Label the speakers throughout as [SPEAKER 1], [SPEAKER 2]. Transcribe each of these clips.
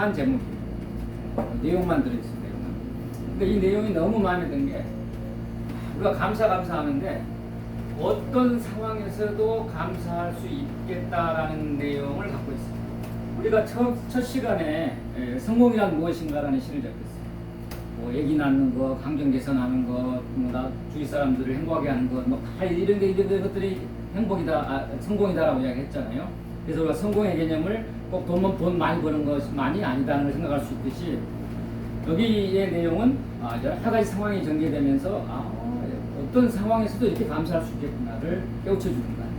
[SPEAKER 1] 이상한 제목이에요. 내용만. 내용만. 근데 이 내용이 너무 마음에 든 게 우리가 감사 감사하는데 어떤 상황에서도 감사할 수 있겠다라는 내용을 갖고 있어요. 우리가 첫, 첫 시간에 에, 성공이란 무엇인가라는 시를 잡혔어요. 뭐 얘기 낳는 거, 감정 개선하는 거, 뭐 나, 주위 사람들을 행복하게 하는 것, 뭐다 이런 게 이런 것들이 행복이다, 아, 성공이다라고 이야기했잖아요. 그래서 우리가 성공의 개념을 꼭 돈, 돈 많이 버는 것만이 아니다는 걸 생각할 수 있듯이 여기의 내용은 아, 여러 가지 상황이 전개되면서 아, 어떤 상황에서도 이렇게 감사할 수 있겠구나를 깨우쳐 주는 거예요.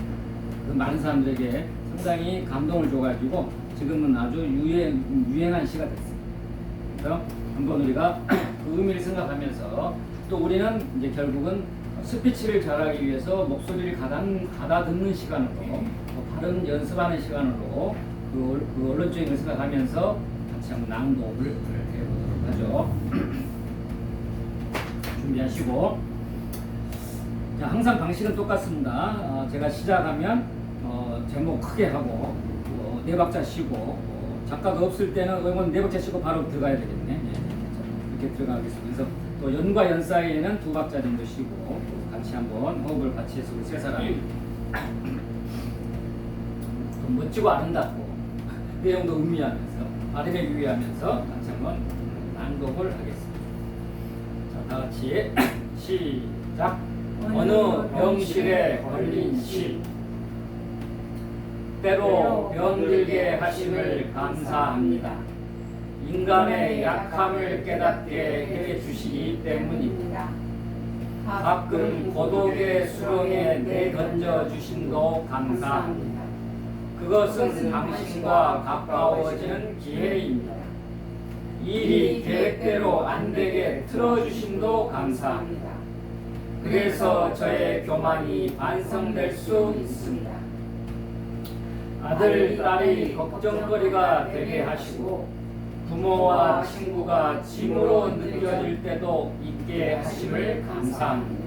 [SPEAKER 1] 그 많은 사람들에게 상당히 감동을 줘가지고 지금은 아주 유행, 유행한 시가 됐어요. 그래서 한번 우리가 그 의미를 생각하면서 또 우리는 이제 결국은 스피치를 잘하기 위해서 목소리를 가다, 가다듬는 시간으로 또 발음 연습하는 시간으로 그, 언- 그 언론적인 걸 생각하면서 같이 한번 낭독을 해보도록 하죠. 준비하시고 자, 항상 방식은 똑같습니다. 어, 제가 시작하면 어, 제목 크게 하고 어, 네 박자 쉬고 어, 작가가 없을 때는 이건 네 박자 쉬고 바로 들어가야 되겠네. 네, 이렇게 들어가겠습니다. 그래서 또 연과 연 사이에는 두 박자 정도 쉬고 또 같이 한번 호흡을 같이 해서 우리 세 사람이 좀 멋지고 아름답고 내용도 음미하면서 발음에 유의하면서 같이 한번 낭독을 하겠습니다. 자, 다 같이 시작. 어느 병실에 걸린 시 때로 병들게 하심을 감사합니다. 인간의 약함을 깨닫게 해 주시기 때문입니다. 가끔 고독의 수렁에 내던져 주심도 감사합니다. 그것은 당신과 가까워지는 기회입니다. 일이 계획대로 안 되게 틀어주심도 감사합니다. 그래서 저의 교만이 반성될 수 있습니다. 아들, 딸이 걱정거리가 되게 하시고 부모와 친구가 짐으로 느껴질 때도 있게 하심을 감사합니다.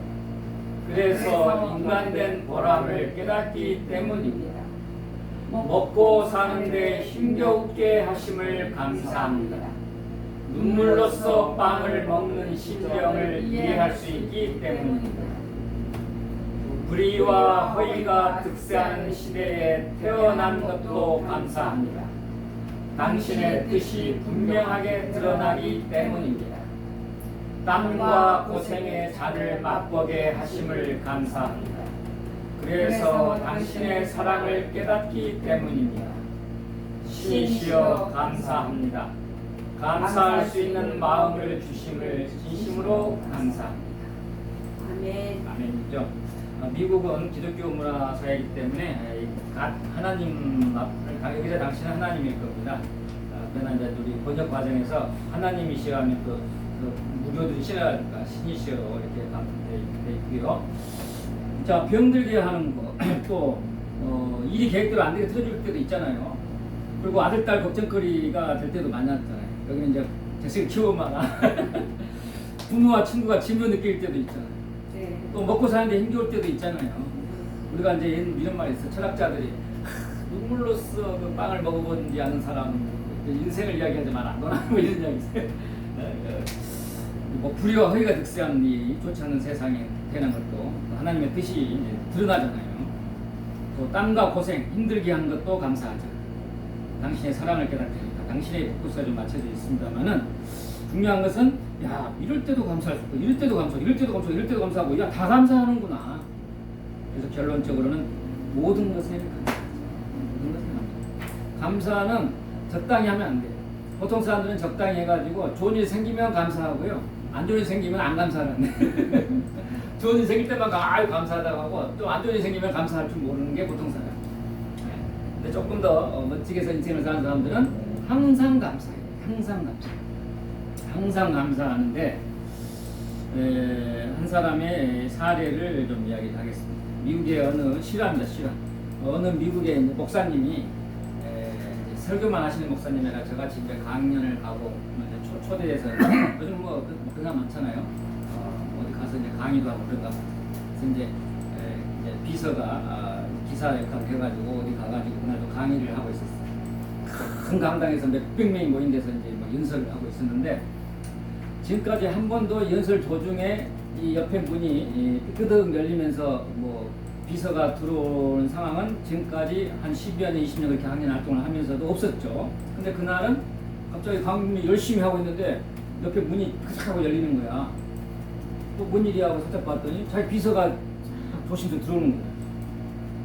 [SPEAKER 1] 그래서 인간된 보람을 깨닫기 때문입니다. 먹고 사는데 힘겨우게 하심을 감사합니다. 눈물로써 빵을 먹는 심정을 이해할 수 있기 때문입니다. 불의와 허위가 득세하는 시대에 태어난 것도 감사합니다. 당신의 뜻이 분명하게 드러나기 때문입니다. 땀과 고생의 잔을 맛보게 하심을 감사합니다. 그래서 당신의 사랑을 깨닫기 때문입니다. 시시여 감사합니다. 감사할 수 있는 마음을 주심을 진심으로 감사합니다.
[SPEAKER 2] 아멘.
[SPEAKER 1] 아멘이죠. 어, 미국은 기독교 문화 사회이기 때문에 에, 가- 하나님 가- 여기서 당신은 하나님일 겁니다. 어, 그러나 이제 우리 번역 과정에서 또, 또 무교들이 싫어하니까 신이시여 이렇게 되어 있고요. 자 병들게 하는 거 또 어, 일이 계획대로 안 되게 틀어줄 때도 있잖아요. 그리고 아들 딸 걱정거리가 될 때도 많았잖아요. 여기는 이제 자식을 키워마가 부모와 친구가 짐을 느낄 때도 있잖아요.
[SPEAKER 2] 네.
[SPEAKER 1] 또 먹고 사는데 힘겨울 때도 있잖아요. 우리가 이제 이런 말이 있어. 철학자들이 하, 눈물로써 그 빵을 먹어본지 아는 사람 그 인생을 이야기하지 마라. 너나 뭐 이런 이야기 있어요. 어, 어, 뭐 불의와 허위가 득세하는 이 좋지 않은 세상에 태어난 것도 하나님의 뜻이 드러나잖아요. 또 땀과 고생 힘들게 한 것도 감사하죠. 당신의 사랑을 깨닫게 합니다. 당신의 포커스가 좀 맞춰져 있습니다만은 중요한 것은 야 이럴 때도 감사할 수 있고 이럴 때도 감사하고 이럴 때도 감사하고 이럴 때도 감사하고 야 다 감사하는구나. 그래서 결론적으로는 모든 것에. 모든 것에 감사. 감사는 적당히 하면 안 돼요. 보통 사람들은 적당히 해가지고 좋은 일 생기면 감사하고요. 안 좋은 일 생기면 안 감사하는. 좋은 일 생길 때만 아유 감사하다고 하고 또 안 좋은 일 생기면 감사할 줄 모르는 게 보통 사람. 근데 조금 더 어, 멋지게 인생을 사는 사람들은 항상 감사해요. 항상 감사. 항상 감사하는데 에, 한 사람의 사례를 좀 이야기하겠습니다. 미국의 어느 실화입니다. 실화. 어느 미국의 목사님이 설교만 하시는 목사님이라 저같이 이제 강연을 가고 이제 초, 초대해서 요즘 뭐 그- 그가 많잖아요. 어, 어디 가서 이제 강의도 하고 그런가. 그래서 이제, 에, 이제 비서가 아, 기사 역할을 해가지고 어디 가가지고 그날도 강의를 하고 있었어요. 큰 강당에서 몇백 명이 모인 데서 이제 뭐 연설을 하고 있었는데 지금까지 한 번도 연설 도중에 이 옆에 문이 이 삐끄덕 열리면서 뭐 비서가 들어오는 상황은 지금까지 한 10여 년, 20년 그렇게 학년 활동을 하면서도 없었죠. 근데 그날은 갑자기 강민이 열심히 하고 있는데 옆에 문이 크삭 하고 열리는 거야. 또 뭔 일이야 하고 살짝 봤더니 자기 비서가 조심스레 들어오는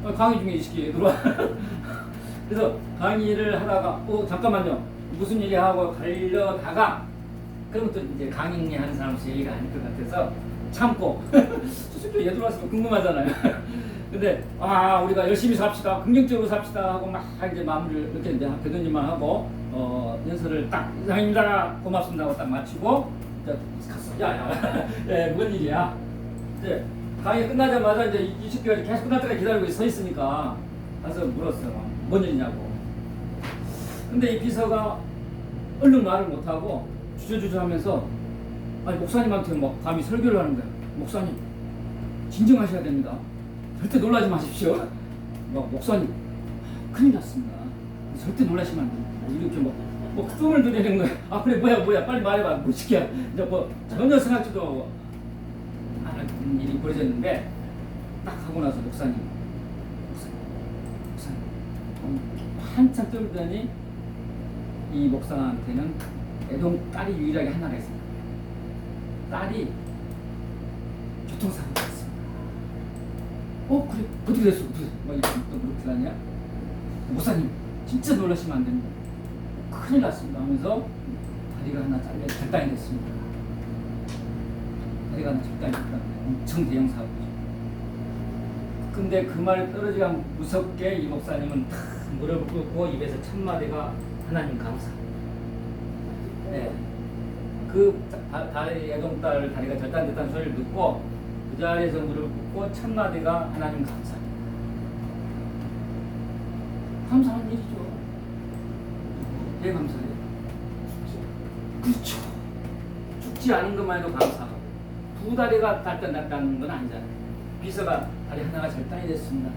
[SPEAKER 1] 거야. 아, 강의 중에 이 새끼 들어와. 그래서 강의를 하다가 어 잠깐만요 무슨 일이 하고 가려다가 그러면 또 이제 강의 하는 사람 제의가 아닐 것 같아서 참고 솔직히 얘 들어왔으면 궁금하잖아요. 근데 아 우리가 열심히 삽시다 긍정적으로 삽시다 하고 막 이제 마무리를 이렇게 이제 대도님만 하고 어 연설을 딱 이상입니다 고맙습니다 하고 딱 마치고 이제 갔어 야야 예 뭔 일이야 이제 강의 끝나자마자 이제 이- 이 새끼가 계속 끝날 때까지 기다리고 서 있으니까 가서 물었어요. 뭔 일이냐고. 근데 이 비서가 얼른 말을 못하고 주저주저 하면서 아니 목사님한테 뭐 감히 설교를 하는 거야. 목사님 진정하셔야 됩니다. 절대 놀라지 마십시오. 막 목사님 큰일 났습니다. 절대 놀라시면 안 됩니다. 뭐 이렇게 뭐, 뭐 뜸을 들이는 거야. 아 그래 뭐야 뭐야 빨리 말해봐. 뭐 시키야. 이제 뭐 전혀 생각지도 않은 일이 벌어졌는데 딱 하고 나서 목사님 목사님 목사님 음, 한참 떨더니 이 목사한테는 애동 딸이 유일하게 하나가 있습니다. 딸이 교통사고가 났습니다. 어 그래 어떻게 됐어? 됐어? 막 이렇게 다냐? 목사님 진짜 놀라시면 안 됩니다. 큰일 났습니다 하면서 다리가 하나 잘려 절단이 됐습니다. 다리가 하나 절단이 됐다. 엄청 대형 사고죠. 근데 그 말이 떨어지가 무섭게 이 목사님은 탁 무릎을 꿇고 입에서 첫 마디가 하나님 감사. 네. 그 다- 다리 애동딸 다리가 절단됐다는 소리를 듣고 그 자리에서 무릎을 꿇고 첫 마디가 하나님 감사. 감사한 일이죠. 왜 감사해요? 그렇죠. 죽지 않은 것만 해도 감사하고 두 다리가 달단났다는 건 아니잖아요. 비서가 다리 하나가 절단이 됐습니다.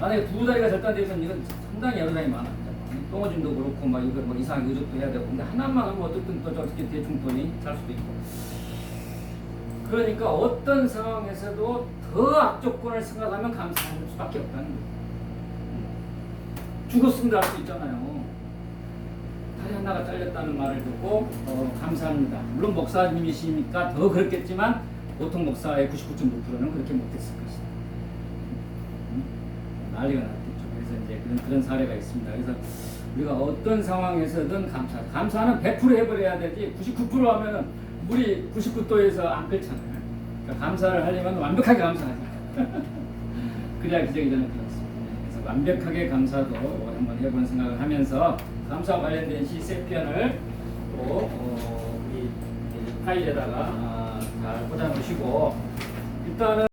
[SPEAKER 1] 만약에 두 다리가 절단되면 이건 상당히 여러 다리 많아. 똥오줌도 그렇고 막 이거 뭐 이상하게 의족도 해야 되고 근데 하나만 하면 어쨌든 또 저렇게 대충 돈이 잘 수도 있고 그러니까 어떤 상황에서도 더 악조건을 생각하면 감사할 수밖에 없다는 거예요. 죽었습니다 할 수 있잖아요. 다리 하나가 잘렸다는 말을 듣고 어, 감사합니다. 물론 목사님이시니까 더 그렇겠지만 보통 목사의 99.9%는 그렇게 못했을 것이다. 음? 난리가 났겠죠. 그래서 이제 그런, 그런 사례가 있습니다. 그래서 우리가 어떤 상황에서든 감사. 감사는 100% 해버려야 되지 99% 하면은 물이 99도에서 안 끓잖아요. 그러니까 감사를 하려면 완벽하게 감사하자. 그래야 기적이 되는 것 같습니다. 그래서 완벽하게 감사도 한번 해보는 생각을 하면서 감사 관련된 시 세 편을 또 어, 우리 이 파일에다가 아, 잘 꽂아 놓으시고 일단은